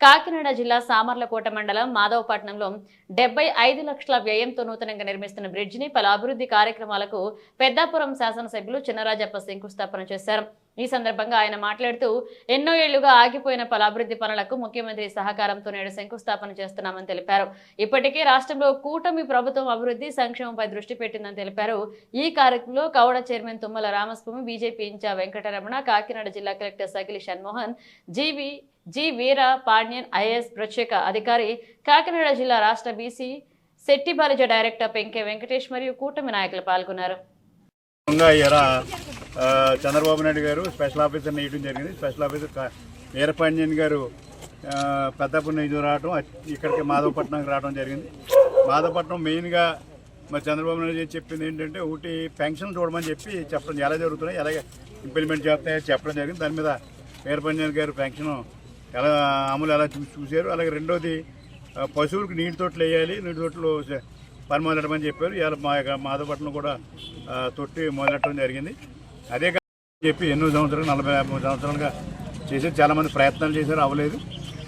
కాకినాడ జిల్లా సామర్లకోట మండలం మాధవపట్నంలో డెబ్బై ఐదు లక్షల వ్యయంతో నూతనంగా నిర్మిస్తున్న బ్రిడ్జిని పలు అభివృద్ధి కార్యక్రమాలకు పెద్దాపురం శాసనసభ్యులు చిన్నరాజప్ప శంకుస్థాపన చేశారు. ఈ సందర్భంగా ఆయన మాట్లాడుతూ ఎన్నో ఏళ్ళుగా ఆగిపోయిన పలు అభివృద్ధి పనులకు ముఖ్యమంత్రి సహకారంతో నేడు శంకుస్థాపన చేస్తున్నామని తెలిపారు. ఇప్పటికే రాష్ట్రంలో కూటమి ప్రభుత్వం అభివృద్ధి సంక్షేమంపై దృష్టి పెట్టిందని తెలిపారు. ఈ కార్యక్రమంలో కౌడ chairman Tummala Ramaswamy BJP incharge Venkataramana Kakinada జిల్లా collector Sakili Shanmohan G V G Veera Pandian IAS ప్రత్యేక అధికారి కాకినాడ జిల్లా రాష్ట్ర బీసీ శెట్టి బాలిజ డైరెక్టర్ పెంకే వెంకటేష్ మరియు కూటమి నాయకులు పాల్గొన్నారు. చంద్రబాబు నాయుడు గారు స్పెషల్ ఆఫీసర్ వేయడం జరిగింది. స్పెషల్ ఆఫీసర్ వీరపాండ్యన్ గారు ఆ, పెద్దపల్లి రావడం ఇక్కడికి మాధవపట్నంకి రావడం జరిగింది. మాధవపట్నం మెయిన్గా మరి చంద్రబాబు నాయుడు చెప్పింది ఏంటంటే ఒకటి పెన్షన్ చూడమని చెప్పి చెప్పడం ఎలా జరుగుతున్నాయి. ఎలాగే ఇంప్లిమెంట్ చేస్తాయో చెప్పడం జరిగింది. దాని మీద వీరపాండ్యన్ గారు పెన్షన్ ఎలా అమలు ఎలా చూసి చూశారు. అలాగే రెండోది పశువులకు నీటి తొట్లు వేయాలి నీటి తొట్లు పని మొదలెట్టమని చెప్పారు. ఇవాళ మా యొక్క మాధవపట్నం కూడా తొట్టి మొదలెట్టడం జరిగింది. అదే కాదు చెప్పి ఎన్నో సంవత్సరాలు నలభై యాభై మూడు సంవత్సరాలుగా చేసి చాలామంది ప్రయత్నాలు చేశారు అవ్వలేదు.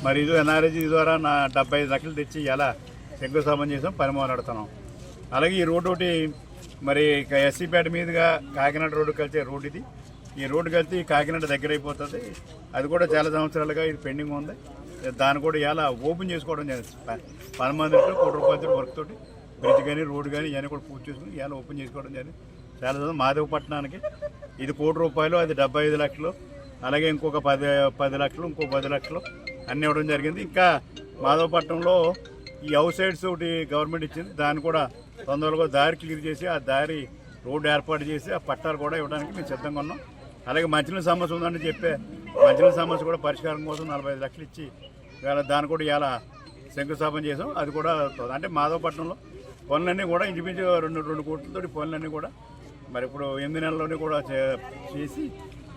మరి ఇది ఎన్ఆర్జీ ద్వారా నా డెబ్బై ఐదు లక్షలు తెచ్చి ఎలా శంకుస్థాపన చేసాం పని మొదలెడుతున్నాం అలాగే ఈ రోడ్డు ఒకటి మరి ఎస్సీపేట మీదుగా కాకినాడ రోడ్డు కలిసే రోడ్డు ఇది. ఈ రోడ్డు కలిసి కాకినాడ దగ్గర అయిపోతుంది. అది కూడా చాలా సంవత్సరాలుగా ఇది పెండింగ్ ఉంది. దాన్ని కూడా ఇలా ఓపెన్ చేసుకోవడం జరిగింది పని పది మందితో కోటి రూపాయల వర్క్ తోటి బ్రిడ్జ్ కానీ రోడ్డు కానీ ఇవన్నీ కూడా పూర్తి చేసుకుని ఇలా ఓపెన్ చేసుకోవడం జరిగింది చాలా మాధవపట్నానికి ఇది కోటి రూపాయలు అది డెబ్బై ఐదు లక్షలు అలాగే ఇంకొక పది పది లక్షలు ఇంకో పది లక్షలు అన్నీ ఇవ్వడం జరిగింది. ఇంకా మాధవపట్నంలో ఈ అవుట్ సైడ్స్ ఒకటి గవర్నమెంట్ ఇచ్చింది. దాన్ని కూడా తొందరగా దారి క్లియర్ చేసి ఆ దారి రోడ్డు ఏర్పాటు చేసి ఆ పట్టాలు కూడా ఇవ్వడానికి మేము సిద్ధంగా ఉన్నాం. అలాగే మంచినీళ్ళ సమస్య ఉందని చెప్పే మంచినీళ్ళ సమస్య కూడా పరిష్కారం కోసం నలభై ఐదు లక్షలు ఇచ్చి ఇవాళ దాన్ని కూడా ఇలా శంకుస్థాపన చేసాం అది కూడా అంటే మాధవపట్నంలో పనులన్నీ కూడా ఇంచుమించు రెండు రెండు కోట్లతోటి పనులన్నీ కూడా మరి ఇప్పుడు ఎనిమిది నెలల్లోనే కూడా చేసి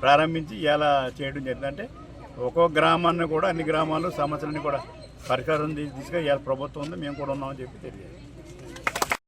ప్రారంభించి ఇలా చేయడం జరిగింది. అంటే ఒక్కో గ్రామాన్ని కూడా అన్ని గ్రామాల్లో సమస్యలన్నీ కూడా పరిష్కారం తీసుకొని ఇవాళ ప్రభుత్వం ఉంది. మేము కూడా ఉన్నామని చెప్పి తెలియదు